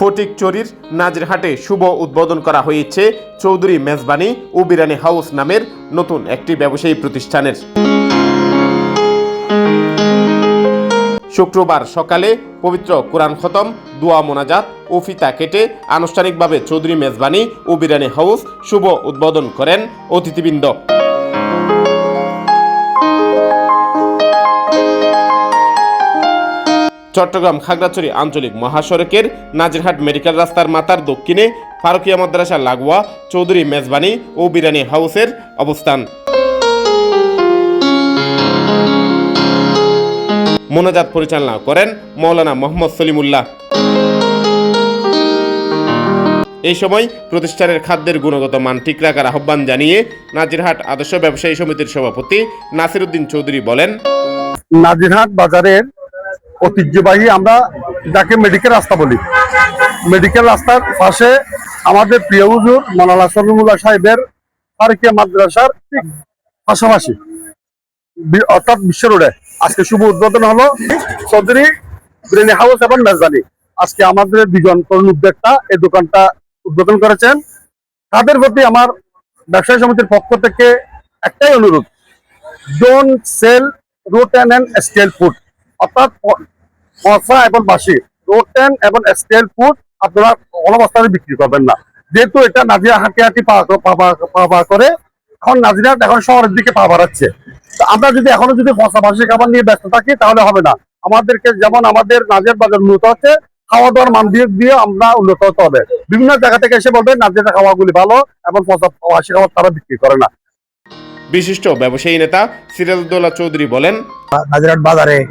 ফটিকচুরির নাজিরহাটে শুভ উদ্বোধন করা হয়েছে চৌধুরী মেজবানি ও বিরানি হাউস নামের নতুন একটি ব্যবসায়ী প্রতিষ্ঠানের। শুক্রবার সকালে পবিত্র কোরআন খতম, দোয়া মোনাজাত ও ফিতা কেটে আনুষ্ঠানিকভাবে চৌধুরী মেজবানি ও বিরানি হাউস শুভ উদ্বোধন করেন অতিথিবৃন্দ। চট্টগ্রাম খাগড়াছড়ি আঞ্চলিক মহাসড়কের নাজিরহাট মেডিকেল রাস্তার মাথার দক্ষিণে ফারুকিয়া মাদ্রাসা লাগোয়া চৌধুরী মেজবানি ও বিরানি হাউসের অবস্থান। মোনাজাত পরিচালনা করেন মৌলানা মোহাম্মদ সলিমুল্লাহ। এই সময় প্রতিষ্ঠানের খাদ্যের গুণগত মান ঠিক রাখার আহ্বান জানিয়ে নাজিরহাট আদর্শ ব্যবসায়ী সমিতির সভাপতি নাসিরউদ্দিন চৌধুরী বলেন, নাজিরহাট বাজারের ঐতিহ্যবাহী আমরা যাকে মেডিকেল রাস্তা বলি। মেডিকেল রাস্তার পাশে আমাদের প্রিয় হুজুর মানালা সলিমুল্লাহ সাহেবের ফারুকিয়া মাদ্রাসার পাশাপাশি অর্থাৎ বিশ্ব রোডে। আজকে শুভ উদ্বোধন হলো চৌধুরী ব্রেনি হাউস এবং মেজদানি আজকে আমাদের দুজন তরুণ উদ্যোক্তা এই দোকানটা উদ্বোধন করেছেন। তাদের প্রতি আমার ব্যবসায়ী সমিতির পক্ষ থেকে একটাই অনুরোধ don't sell rotten and stale food অর্থাৎ মশলা এবং বাসি রোটেন এবং স্টেল ফুড আপনারা কোনো অবস্থায় বিক্রি করবেন না। যেহেতু এটা নাজিরা হাঁটি হাঁটি পা পা- পা- পা পা করে এখন নাজিরা এখন শহরের দিকে পা বাড়াচ্ছে। আমরা যদি এখনও যদি মশলা বাসি খাবার নিয়ে ব্যস্ত থাকি তাহলে হবে না। আমাদেরকে যেমন আমাদের নাজির বাজার উন্নত হচ্ছে খাওয়া দাওয়ার মান দিয়ে দিয়ে আমরা উন্নত হতে হবে। বিভিন্ন জায়গা থেকে এসে বলবে নাজিরা খাওয়াগুলি ভালো এবং মশলা বাসি খাবার তারা বিক্রি করে না। বিশিষ্ট ব্যবসায়ী নেতা সিরাজউদ্দৌলা চৌধুরী বলেন নাজিরহাট বাজারে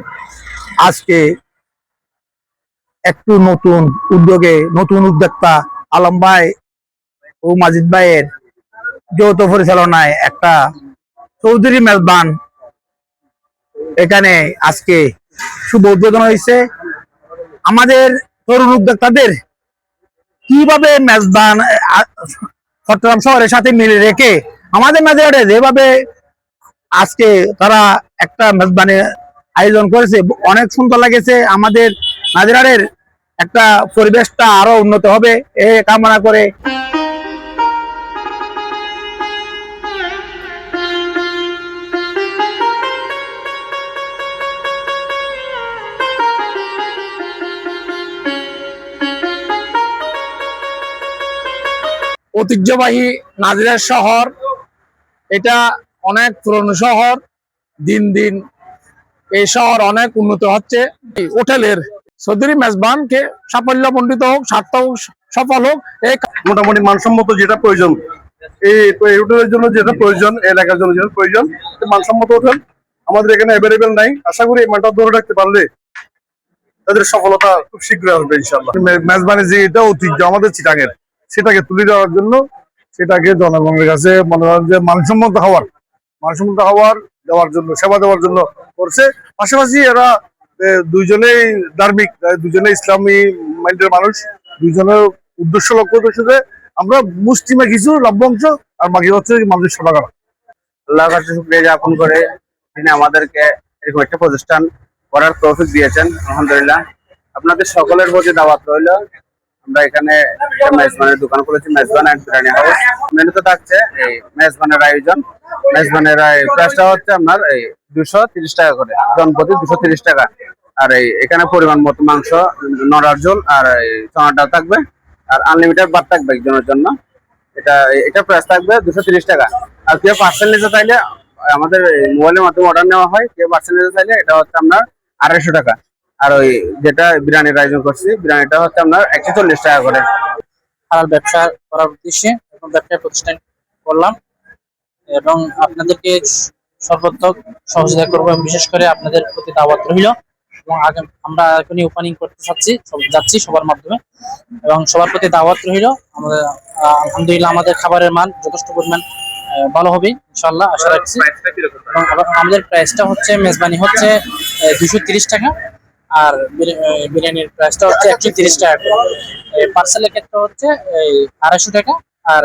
আজকে একটু নতুন উদ্যোগে নতুন উদ্যোক্তা আলম ভাই ও মাজিদ ভাইয়ের যৌথ পরিচালনায় একটা চৌধুরী মেজবান এখানে আজকে শুভ উদ্বোধন হয়েছে। আমাদের তরুণ উদ্যোক্তাদের কীভাবে মেজবান চট্টগ্রাম শহরের সাথে মিলে রেখে আমাদের মেজারে যেভাবে আজকে তারা একটা মেজবানি আয়োজন করেছে, অনেক সুন্দর লাগেছে। আমাদের নাজিরারের একটা পরিবেশটা আরও উন্নত হবে, এ কামনা করে। ঐতিহ্যবাহী নাজিরার শহর, এটা অনেক পুরনো শহর, দিন দিন এই শহর অনেক উন্নত হচ্ছে। হোটেলের চৌধুরী মেজবানকে সাফল্য মণ্ডিত হোক সার্থক হোক, সফল হোক এই মোটামুটি মানসম্মত যেটা প্রয়োজন। এই এই হোটেলের জন্য যেটা প্রয়োজন এলাকার জন্য যেটা প্রয়োজন মানসম্মত হোটেল আমাদের এখানে অ্যাভেলেবেল নাই। আশা করি এই মানটা ধরে রাখতে পারলে তাদের সফলতা খুব শীঘ্রই আসবে ইনশাল্লাহ মে- মেজবানি যে এটা ঐতিহ্য আমাদের চিটাঙের সেটাকে তুলে দেওয়ার জন্য সেটাকে জনগণের কাছে মনে হয় যে মানসম্মত হওয়ার মানসম্মত হওয়ার দেওয়ার জন্য সেবা দেওয়ার জন্য করছে। পাশাপাশি এরা দুইজনেই ধার্মিক দুজনে ইসলামী মাইন্ডের মানুষ, দুইজনের উদ্দেশ্য লক্ষ্য উদ্দেশ্য যে আমরা মুসলিমে কিছু লভ্যাংশ আর বাকি হচ্ছে মানুষের সেবা করা আল্লাহর কাছে শুক্রিয়া জ্ঞাপন করে, তিনি আমাদেরকে এরকম একটা প্রতিষ্ঠান করার তৌফিক দিয়েছেন, আলহামদুলিল্লাহ। আপনাদের সকলের প্রতি দাওয়াত রইল। আমরা এখানে মেজবানের দোকান করেছি মেজবান অ্যান্ড বিরিয়ানি হাউস। মেনুতে থাকছে এই মেজবানের আয়োজন। মেজবানের প্রাইসটা হচ্ছে আপনার এই দুশো তিরিশ টাকা করে, জনপ্রতি দুশো তিরিশ টাকা। আর এই এখানে পরিমাণ মতো মাংস, নড়ার ঝোল আর এই চনা ডাল থাকবে, আর আনলিমিটেড ভাত থাকবে একজনের জন্য। এটা এটা প্রাইস থাকবে দুশো তিরিশ টাকা। আর কেউ পার্সেল নিতে চাইলে, আমাদের মোবাইলের মাধ্যমে অর্ডার নেওয়া হয়, কেউ পার্সেল নিতে চাইলে, এটা হচ্ছে আপনার আড়াইশো টাকা। আর ওই যেটা বিরিয়ানির আয়োজন করছি, বিরিয়ানিটা হচ্ছে আপনার একশো চল্লিশ টাকা করে। হালাল ব্যবসা করার উদ্দেশ্যে ব্যবসায় প্রতিষ্ঠান করলাম। এবং আপনাদেরকে সর্বোত্তক সহযোগিতা করব এবং বিশেষ করে আপনাদের প্রতি দাওয়াত রইল এবং আগে আমরা এখনই ওপেনিং করতে চাচ্ছি যাচ্ছি সবার মাধ্যমে এবং সবার প্রতি দাওয়াত রইল। আমাদের আলহামদুলিল্লাহ আমাদের খাবারের মান যথেষ্ট পরিমাণ ভালো হবে ইনশাল্লাহ আশা রাখছি। এবং আমাদের প্রাইসটা হচ্ছে, মেজবানি হচ্ছে দুশো টাকা আর বিরিয়ানির প্রাইসটা হচ্ছে একশো তিরিশ টাকা করে। পার্সেলের ক্ষেত্রে হচ্ছে আড়াইশো টাকা আর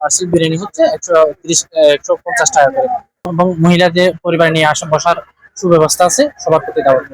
পার্সেল বিরিয়ানি হচ্ছে একশো তিরিশ একশো পঞ্চাশ টাকা করে। এবং মহিলাদের পরিবার নিয়ে আসা বসার সুব্যবস্থা আছে সবার প্রতি দাওয়াত।